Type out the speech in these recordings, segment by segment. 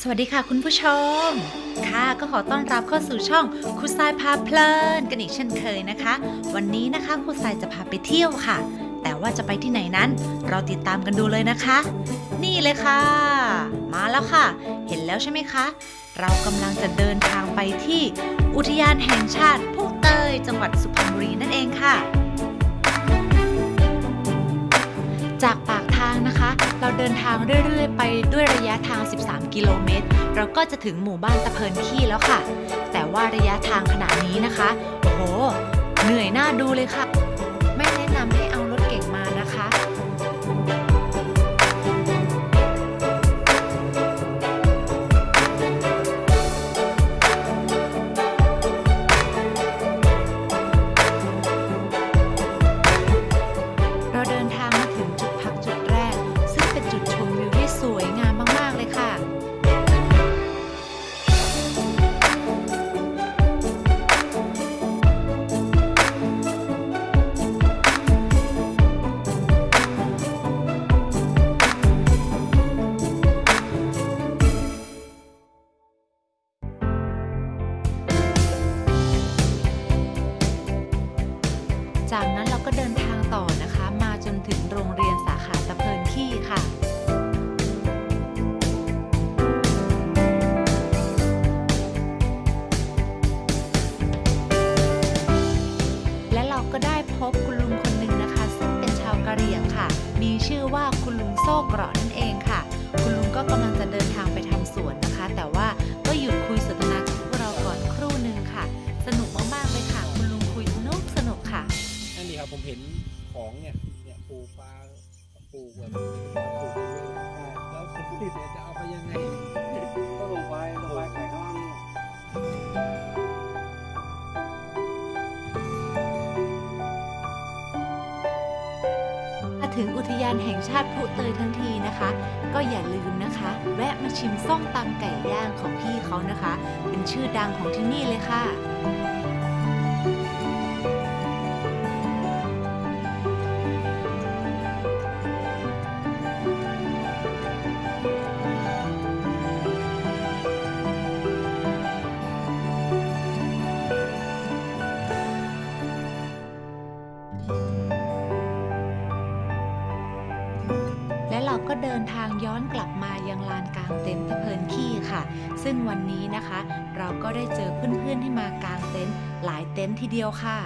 สวัสดีค่ะคุณผู้ชม ค่ะก็ขอต้อนรับเข้าสู่ช่องครูทรายพาเพลินกันอีกเช่นเคยนะคะ วันนี้นะคะครูทรายจะพาไปเที่ยวค่ะ แต่ว่าจะไปที่ไหนนั้น เราติดตามกันดูเลยนะคะ นี่เลยค่ะ มาแล้วค่ะ เห็นแล้วใช่ไหมคะ เรากำลังจะเดินทางไปที่ อุทยานแห่งชาติผู้เตย จังหวัดสุพรรณบุรีนั่นเองค่ะ จากปากทางนะคะ เราเดินทางเรื่อยๆ ไปด้วยระยะทาง 13 กิโลเมตร เราก็จะถึงหมู่บ้านตะเพินขี้แล้วค่ะ แต่ว่าระยะทางขนาดนี้นะคะ โอ้โห เหนื่อยหน้าดูเลยค่ะ เดินทางต่อนะคะ มาจนถึงโรงเรียนสาขาตะเพินขี้ค่ะและเราก็ได้พบคุณลุงคนหนึ่งนะคะ ซึ่งเป็นชาวกะเหรี่ยงค่ะ มีชื่อว่าคุณลุงโซ่เกราะนั่นเองค่ะ คุณลุงก็กำลังจะเดินทางไป เห็นของเนี่ยเนี่ยปลูกปลาปลูกแบบปลูกไปเรื่อยๆแล้วผลผลิตเนี่ยจะเอาไปยังไงก็ลงไปลงไปขายข้างล่างมาถึงอุทยานแห่งชาติผู้เตยทั้งทีนะคะ ก็อย่าลืมนะคะ แวะมาชิมส้มตำไก่ย่างของพี่เขานะคะ เป็นชื่อดังของที่นี่เลยค่ะ เราก็เดินทางย้อนกลับมายังลานกลางเต็นท์ตะเพินขี้ค่ะ ซึ่งวันนี้นะคะ เราก็ได้เจอเพื่อนๆที่มากางเต็นท์หลายเต็นท์ทีเดียวค่ะ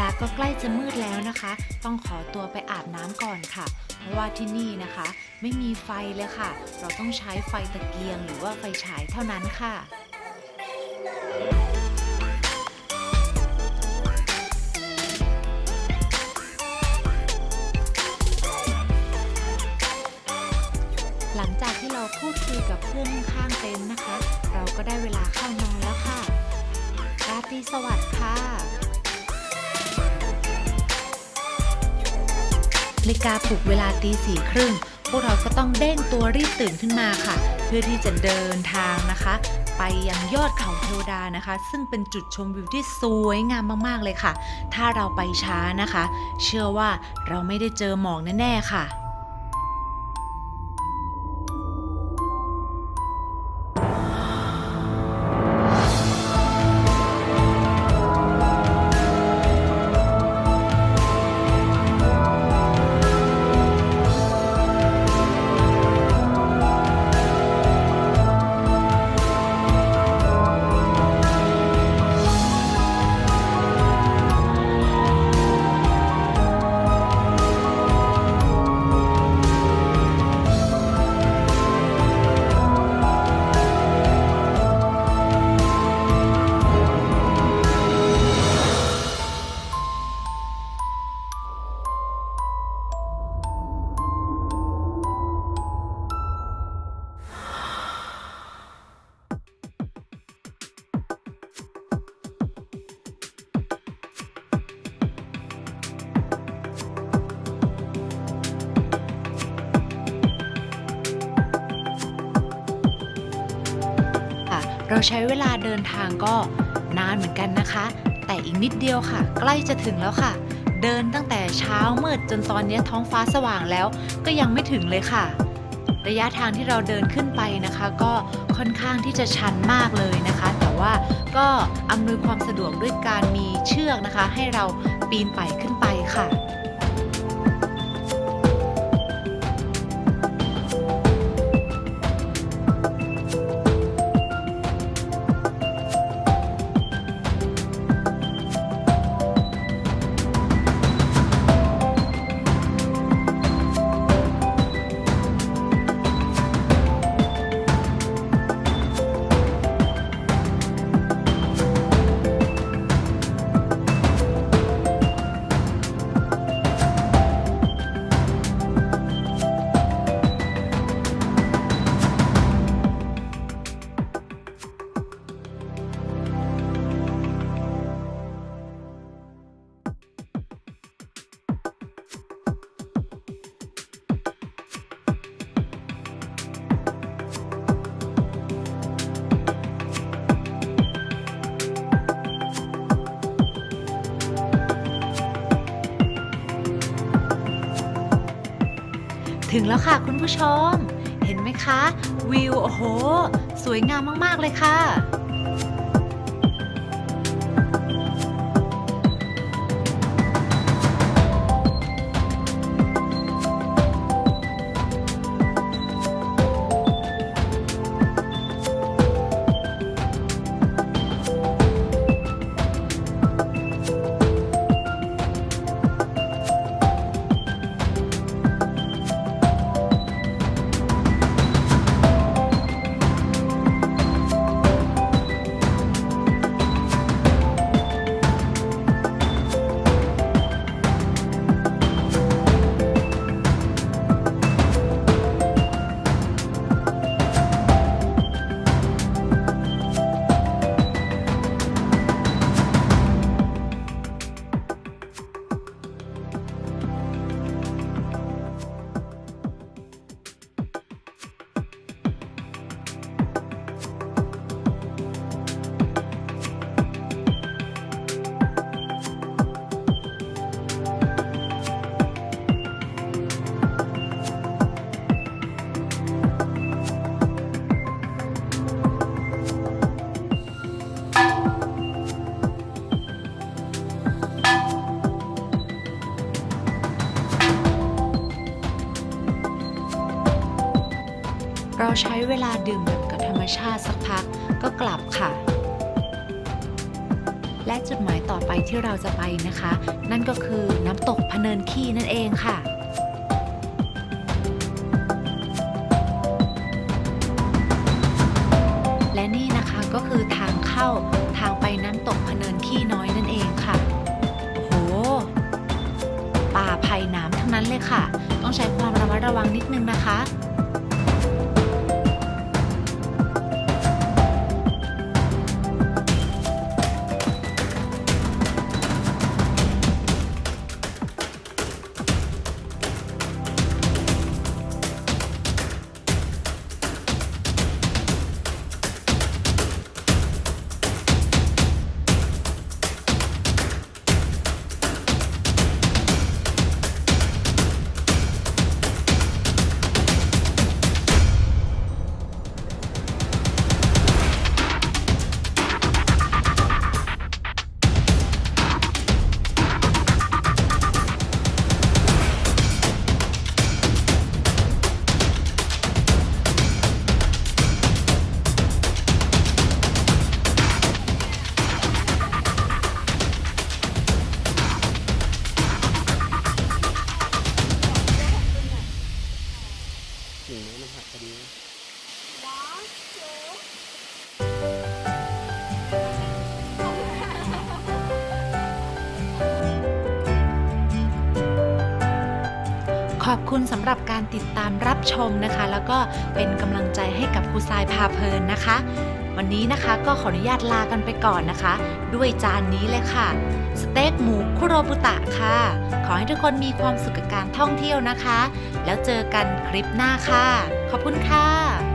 ลาก็ใกล้จะมืดแล้วนะคะ ต้องขอตัวไปอาบน้ำก่อนค่ะ เพราะว่าที่นี่นะคะ ไม่มีไฟเลยค่ะ เราต้องใช้ไฟตะเกียงหรือว่าไฟฉายเท่านั้นค่ะหลังจากที่เราพูดคุยกับเพื่อนข้างเต็นท์นะคะ เราก็ได้เวลาเข้านอนแล้วค่ะ ราตรีสวัสดิ์ค่ะ นาฬิกาปลุกเวลาตีสี่ครึ่งพวกเราก็ต้องเด้งตัวรีบตื่นขึ้นมาค่ะ เพื่อที่จะเดินทางนะคะ ไปยังยอดเขาเทวดานะคะ ซึ่งเป็นจุดชมวิวที่สวยงามมากๆเลยค่ะ ถ้าเราไปช้านะคะ เชื่อว่าเราไม่ได้เจอหมอกแน่ๆค่ะ ใช้เวลาเดินทางก็นานเหมือนกันนะคะ แต่อีกนิดเดียวค่ะ ใกล้จะถึงแล้วค่ะ เดินตั้งแต่เช้ามืดจนตอนนี้ท้องฟ้าสว่างแล้ว ก็ยังไม่ถึงเลยค่ะ ระยะทางที่เราเดินขึ้นไปนะคะ ก็ค่อนข้างที่จะชันมากเลยนะคะ แต่ว่าก็อำนวยความสะดวกด้วยการมีเชือกนะคะ ให้เราปีนป่ายขึ้นไปค่ะ ถึงแล้วค่ะคุณผู้ชม เห็นไหมคะ วิว โอ้โห สวยงามมาก ๆ เลยค่ะ เวลาดื่มด่ำกับธรรมชาติสักพักก็กลับค่ะ และจุดหมายต่อไปที่เราจะไปนะคะ นั่นก็คือน้ำตกพะเนินขี้นั่นเองค่ะและนี่นะคะก็คือทางเข้าทางไปน้ำตกพเนินขี้น้อยนั่นเองค่ะ โอ้โห ป่าไผ่หน้ำทั้งนั้นเลยค่ะ ต้องใช้ความระมัดระวังนิดนึงนะคะ คุณสำหรับการติดตามรับชมนะคะ แล้วก็เป็นกำลังใจให้กับครูทรายพาเพลินนะคะ วันนี้นะคะก็ขออนุญาตลากันไปก่อนนะคะ ด้วยจานนี้เลยค่ะ สเต็กหมูคุโรบุตะค่ะ ขอให้ทุกคนมีความสุขกับการท่องเที่ยวนะคะ แล้วเจอกันคลิปหน้าค่ะ ขอบคุณค่ะ